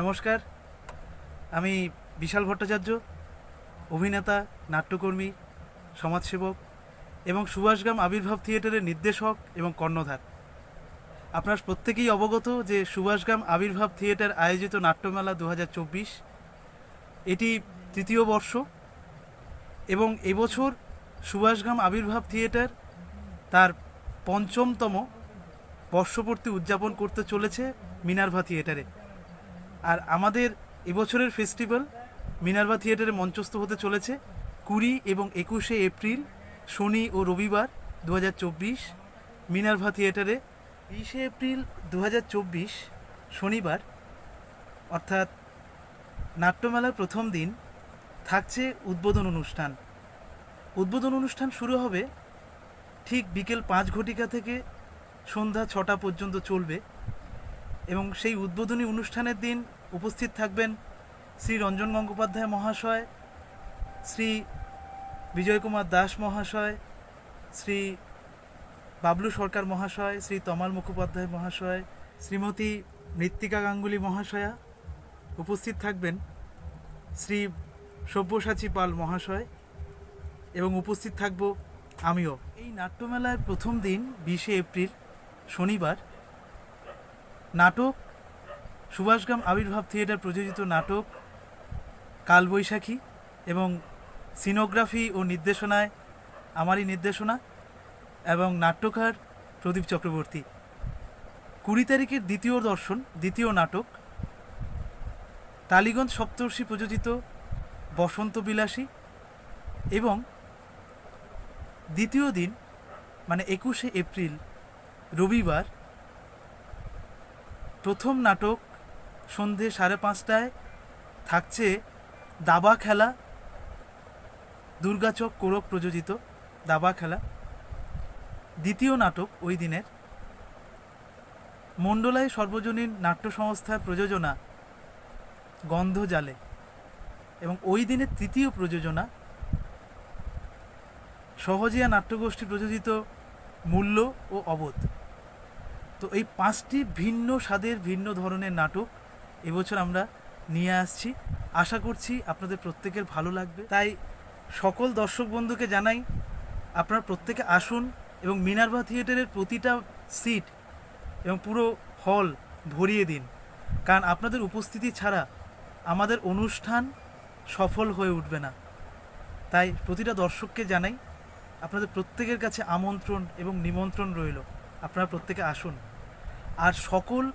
নমস্কার। আমি বিশাল ভট্টাচার্য, অভিনেতা, নাট্যকর্মী, সমাজসেবক এবং সুভাষগ্রাম আবির্ভাব থিয়েটারের নির্দেশক এবং কর্ণধার। আপনার প্রত্যেকেই অবগত যে সুভাষগ্রাম আবির্ভাব থিয়েটার আয়োজিত নাট্যমেলা দু হাজার চব্বিশ। এটি তৃতীয় বর্ষ এবং এবছর সুভাষগ্রাম আবির্ভাব থিয়েটার তার পঞ্চমতম বর্ষপূর্তি উদযাপন করতে চলেছে মিনার্ভা থিয়েটারে। আর আমাদের এবছরের ফেস্টিভ্যাল মিনার্ভা থিয়েটারে মঞ্চস্থ হতে চলেছে কুড়ি এবং একুশে এপ্রিল, শনি ও রবিবার দু হাজার চব্বিশ মিনারভা থিয়েটারে, বিশে এপ্রিল দু হাজার চব্বিশ শনিবার, অর্থাৎ নাট্যমেলার প্রথম দিন থাকছে উদ্বোধন অনুষ্ঠান। উদ্বোধন অনুষ্ঠান শুরু হবে ঠিক বিকেল পাঁচ ঘটিকা থেকে সন্ধ্যা ছটা পর্যন্ত চলবে। এবং সেই উদ্বোধনী অনুষ্ঠানের দিন উপস্থিত থাকবেন শ্রী রঞ্জন গঙ্গোপাধ্যায় মহাশয়, শ্রী বিজয় কুমার দাস মহাশয়, শ্রী বাবলু সরকার মহাশয়, শ্রী তমাল মুখোপাধ্যায় মহাশয়, শ্রীমতী মৃত্তিকা গাঙ্গুলি মহাশয়া উপস্থিত থাকবেন। শ্রী সব্যসাচী পাল মহাশয় এবং উপস্থিত থাকব আমিও। এই নাট্যমেলার প্রথম দিন বিশে এপ্রিল, শনিবার নাটক সুভাষগ্রাম আবির্ভাব থিয়েটার প্রযোজিত নাটক, কালবৈশাখী এবং সিনোগ্রাফি ও নির্দেশনায় আমারই নির্দেশনা এবং নাট্যকার প্রদীপ চক্রবর্তী। কুড়ি তারিখের দ্বিতীয় দর্শন, দ্বিতীয় নাটক, টালিগঞ্জ সপ্তর্ষি প্রযোজিত বসন্ত বিলাসী এবং দ্বিতীয় দিন মানে একুশে এপ্রিল, রবিবার প্রথম নাটক সন্ধে সাড়ে পাঁচটায় থাকছে দাবা খেলা, দুর্গাচক কোরক প্রযোজিত দাবা খেলা। দ্বিতীয় নাটক ওই দিনের। মণ্ডলায় সর্বজনীন নাট্য সংস্থার প্রযোজনা গন্ধ জালে এবং ওই দিনের তৃতীয় প্রযোজনা সহজিয়া নাট্যগোষ্ঠী প্রযোজিত মূল্য ও অবোধ। তো এই পাঁচটি ভিন্ন স্বাদের, ভিন্ন ধরনের নাটক এবছর আমরা নিয়ে আসছি। আশা করছি আপনাদের প্রত্যেকের ভালো লাগবে। তাই সকল দর্শক বন্ধুকে জানাই, আপনারা প্রত্যেকে আসুন এবং মিনার্ভা থিয়েটারের প্রতিটা সিট এবং পুরো হল ভরিয়ে দিন। কারণ আপনাদের উপস্থিতি ছাড়া আমাদের অনুষ্ঠান সফল হয়ে উঠবে না। তাই প্রতিটা দর্শককে জানাই, আপনাদের প্রত্যেকের কাছে আমন্ত্রণ এবং নিমন্ত্রণ রইল। আপনারা প্রত্যেকে আসুন। আর সকল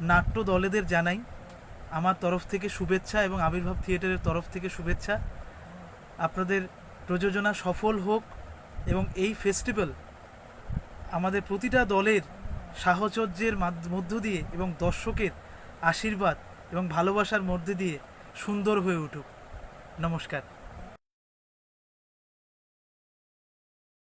নাট্য দলেদের জানাই আমার তরফ থেকে শুভেচ্ছা এবং আবির্ভাব থিয়েটারের তরফ থেকে শুভেচ্ছা। আপনাদের প্রযোজনা সফল হোক এবং এই ফেস্টিভ্যাল আমাদের প্রতিটা দলের সাহচর্যের মাধ্য- দিয়ে এবং দর্শকের আশীর্বাদ এবং ভালোবাসার মধ্যে দিয়ে সুন্দর হয়ে উঠুক। নমস্কার।